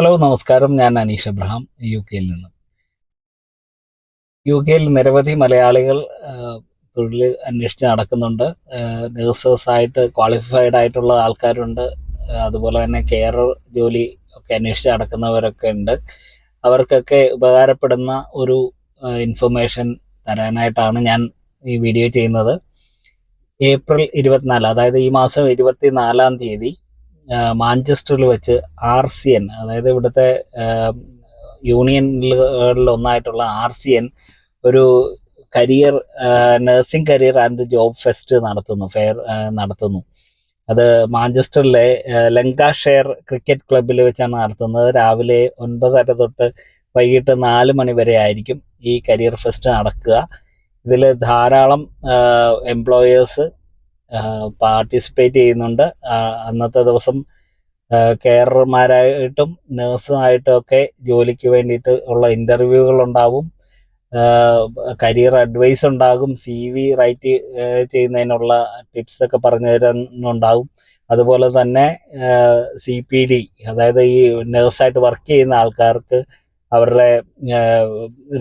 Hello നമസ്കാരം. ഞാൻ Aneesh Abraham U കെയിൽ നിന്ന്. യു കെയിൽ നിരവധി മലയാളികൾ തൊഴിൽ അന്വേഷിച്ച് നടക്കുന്നുണ്ട്. നേഴ്സേഴ്സ് ആയിട്ട് ക്വാളിഫൈഡ് ആയിട്ടുള്ള ആൾക്കാരുണ്ട്. അതുപോലെ തന്നെ കെയർ ജോലി ഒക്കെ അന്വേഷിച്ച് നടക്കുന്നവരൊക്കെ ഉണ്ട്. അവർക്കൊക്കെ ഉപകാരപ്പെടുന്ന ഒരു ഇൻഫർമേഷൻ തരാനായിട്ടാണ് ഞാൻ ഈ വീഡിയോ ചെയ്യുന്നത്. ഏപ്രിൽ ഇരുപത്തിനാല് അതായത് ഈ മാസം ഇരുപത്തിനാലാം തീയതി മാഞ്ചസ്റ്ററിൽ വെച്ച് ആർ സി എൻ അതായത് ഇവിടുത്തെ യൂണിയനുകളിൽ ഒന്നായിട്ടുള്ള ആർ സി എൻ ഒരു career nursing career and job fest നടത്തുന്നു ഫെയർ നടത്തുന്നു. അത് മാഞ്ചസ്റ്ററിലെ ലങ്കാഷെയർ ക്രിക്കറ്റ് ക്ലബ്ബിൽ വെച്ചാണ് നടത്തുന്നത്. രാവിലെ ഒൻപതര തൊട്ട് വൈകിട്ട് നാല് മണി വരെ ആയിരിക്കും ഈ കരിയർ ഫെസ്റ്റ് നടക്കുക. ഇതിൽ ധാരാളം എംപ്ലോയേഴ്സ് പാർട്ടിസിപ്പേറ്റ് ചെയ്യുന്നുണ്ട്. അന്നത്തെ ദിവസം കെയറർമാരായിട്ടും നേഴ്സുമായിട്ടും ഒക്കെ ജോലിക്ക് വേണ്ടിയിട്ട് ഉള്ള ഇന്റർവ്യൂകൾ ഉണ്ടാവും കരിയർ അഡ്വൈസ് ഉണ്ടാകും. സി വി റൈറ്റ് ചെയ്യുന്നതിനുള്ള ടിപ്സ് ഒക്കെ പറഞ്ഞു തരുന്നുണ്ടാകും അതുപോലെ തന്നെ സി പി ഡി അതായത് ഈ നേഴ്സായിട്ട് വർക്ക് ചെയ്യുന്ന ആൾക്കാർക്ക് അവരുടെ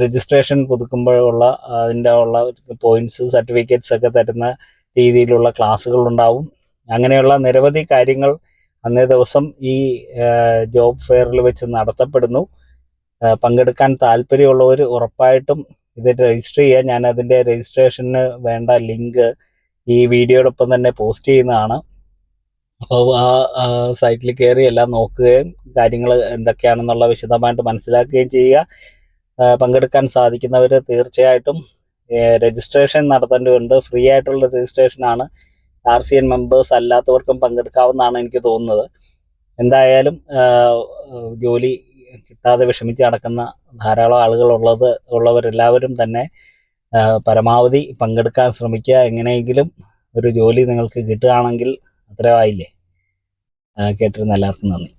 രജിസ്ട്രേഷൻ പുതുക്കുമ്പോഴുള്ള അതിന്റെ ഉള്ള പോയിന്റ്സ് സർട്ടിഫിക്കറ്റ്സ് ഒക്കെ തരുന്ന രീതിയിലുള്ള ക്ലാസ്സുകൾ ഉണ്ടാവും അങ്ങനെയുള്ള നിരവധി കാര്യങ്ങൾ അന്നേ ദിവസം ഈ ജോബ് ഫെയറിൽ വെച്ച് നടത്തപ്പെടുന്നു. പങ്കെടുക്കാൻ താല്പര്യമുള്ളവർ ഉറപ്പായിട്ടും ഇത് രജിസ്റ്റർ ചെയ്യാൻ ഞാൻ അതിന്റെ രജിസ്ട്രേഷന് വേണ്ട ലിങ്ക് ഈ വീഡിയോടൊപ്പം തന്നെ പോസ്റ്റ് ചെയ്യുന്നതാണ്. അപ്പോൾ ആ സൈറ്റിൽ കയറി എല്ലാം നോക്കുകയും കാര്യങ്ങൾ എന്തൊക്കെയാണെന്നുള്ള വിശദമായിട്ട് മനസ്സിലാക്കുകയും ചെയ്യുക. പങ്കെടുക്കാൻ സാധിക്കുന്നവർ തീർച്ചയായിട്ടും രജിസ്ട്രേഷൻ നടത്തേണ്ടതുണ്ട്. ഫ്രീ ആയിട്ടുള്ള രജിസ്ട്രേഷനാണ് ആർ സി എൻ മെമ്പേഴ്സ് അല്ലാത്തവർക്കും പങ്കെടുക്കാവുന്നതാണ് എനിക്ക് തോന്നുന്നത്. എന്തായാലും ജോലി കിട്ടാതെ വിഷമിച്ച് നടക്കുന്ന ധാരാളം ആളുകൾ ഉള്ളത് ഉള്ളവരെല്ലാവരും തന്നെ പരമാവധി പങ്കെടുക്കാൻ ശ്രമിക്കുക. എങ്ങനെയെങ്കിലും ഒരു ജോലി നിങ്ങൾക്ക് കിട്ടുകയാണെങ്കിൽ അത്രയായില്ലേ കേട്ടിരുന്ന എല്ലാവർക്കും നന്ദി.